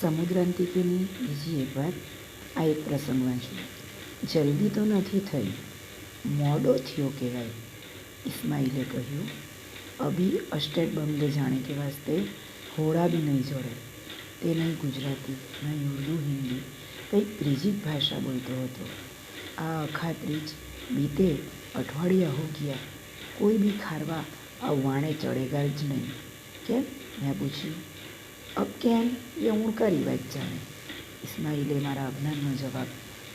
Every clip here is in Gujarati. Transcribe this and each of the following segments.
સમુદ્રાંતિકેની બીજી એક વાત આ એક પ્રસંગ વાંચ્યો જલ્દી તો નથી થઈ. મોડો થયો કહેવાય. ઇસ્માઇલે કહ્યું, અભી અસ્ટેટ બંગલે જાણે કે વાસ્તે હોળા બી નહીં જોડે. તે નહીં ગુજરાતી, નહીં ઉર્દુ, હિન્દી, કંઈક ત્રીજી ભાષા બોલતો હતો. આ અખાત્રીજ બીતે અઠવાડિયા હો ગયા. કોઈ બી ખારવા આ વાણે ચડેગા જ નહીં. કેમ? મેં પૂછ્યું. કેમ એ ઉણકારી વાત જાણે. ઇસ્માઇલે મારા અજ્ઞાનનો જવાબ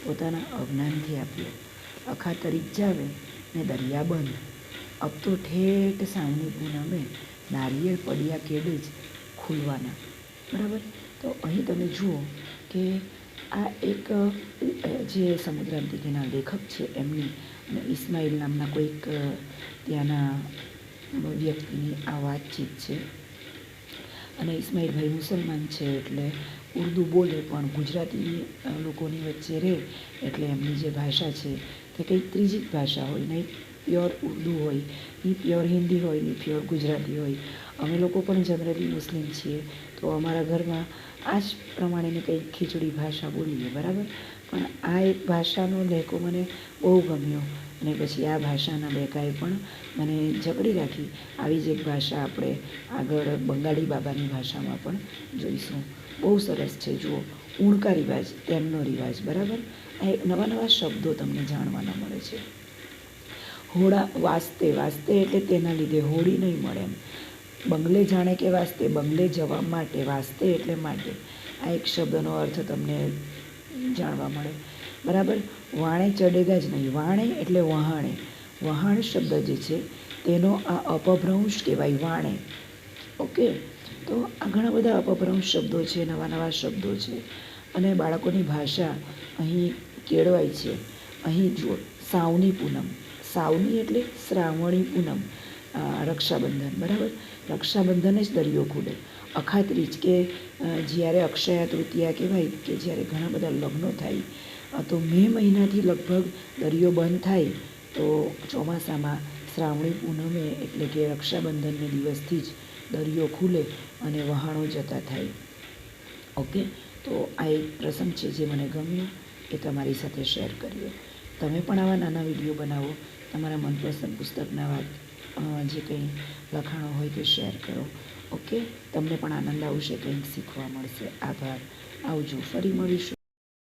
પોતાના અજ્ઞાનથી આપ્યો. અખાતરી જાવે ને દરિયા બંધ. અબ તો ઠેઠ સાવની પૂનમે નારિયેળ પડ્યા કેડે જ ખુલવાના. બરાબર? તો અહીં તમે જુઓ કે આ એક જે સમુદ્રાંતિકેના લેખક છે એમની અને ઇસ્માઇલ નામના કોઈક ત્યાંના વ્યક્તિની આ વાતચીત છે. અને ઇસ્માઇલભાઈ મુસલમાન છે એટલે ઉર્દુ બોલે પણ ગુજરાતી લોકોની વચ્ચે રહે એટલે એમની જે ભાષા છે તે કંઈક ત્રીજી જ ભાષા હોય, નહીં? પ્યોર ઉર્દુ હોય, નહીં પ્યોર હિન્દી હોય, નહીં પ્યોર ગુજરાતી હોય. અમે લોકો પણ જનરલી મુસ્લિમ છીએ, તો અમારા ઘરમાં આ જ પ્રમાણેની કંઈક ખીચડી ભાષા બોલીએ, બરાબર? પણ આ એક ભાષાનો લહેકો મને બહુ ગમ્યો. અને પછી આ ભાષાના લેકાએ પણ મને જકડી રાખી. આવી જ એક ભાષા આપણે આગળ બંગાળી બાબાની ભાષામાં પણ જોઈશું. બહુ સરસ છે, જુઓ. ઊણકા રિવાજ, તેમનો રિવાજ, બરાબર? આ એક નવા નવા શબ્દો તમને જાણવાના મળે છે. હોળા વાસ્તે વાસ્તે એટલે તેના લીધે હોળી નહીં મળે એમ. બંગલે જાણે કે વાસ્તે બંગલે જવા માટે વાસ્તે એટલે માટે. આ એક શબ્દનો અર્થ તમને જાણવા મળે. બરાબર? વાણે ચડેગા જ નહીં. વાણે એટલે વહાણે. વહાણ શબ્દ જે છે, તેનો આ અપભ્રંશ કહેવાય વાણે. ઓકે? તો આ ઘણા બધા અપભ્રંશ શબ્દો છે, નવા નવા શબ્દો છે. અને બાળકોની ભાષા અહીં કેળવાય છે. અહીં જુઓ, સાવની પૂનમ. સાવની એટલે શ્રાવણી પૂનમ. રક્ષાબંધન. બરાબર? રક્ષાબંધન જ દરિયો ખુલે અખાત્રીજ કે જ્યારે અક્ષયા તૃતીયા કહેવાય કે જ્યારે ઘણા બધા લગ્નો થાય તો મે મહિનાથી લગભગ દરિયો બંધ થાય તો ચોમાસામાં શ્રાવણી પૂનમે એટલે કે રક્ષાબંધનને દિવસથી જ દરિયો ખુલે અને વહાણો જતા થાય. ઓકે? તો આ એક પ્રસંગ છે જે મને ગમ્યો, એ તમારી સાથે શેર કર્યો. તમે પણ આવા નાના વીડિયો બનાવો. તમારા મનપસંદ પુસ્તકના વાત જે કંઈ લખાણો હોય તે શેર કરો. ઓકે? તમને પણ આનંદ આવશે, કંઈક શીખવા મળશે. આભાર. આવજો. ફરી મળીશું.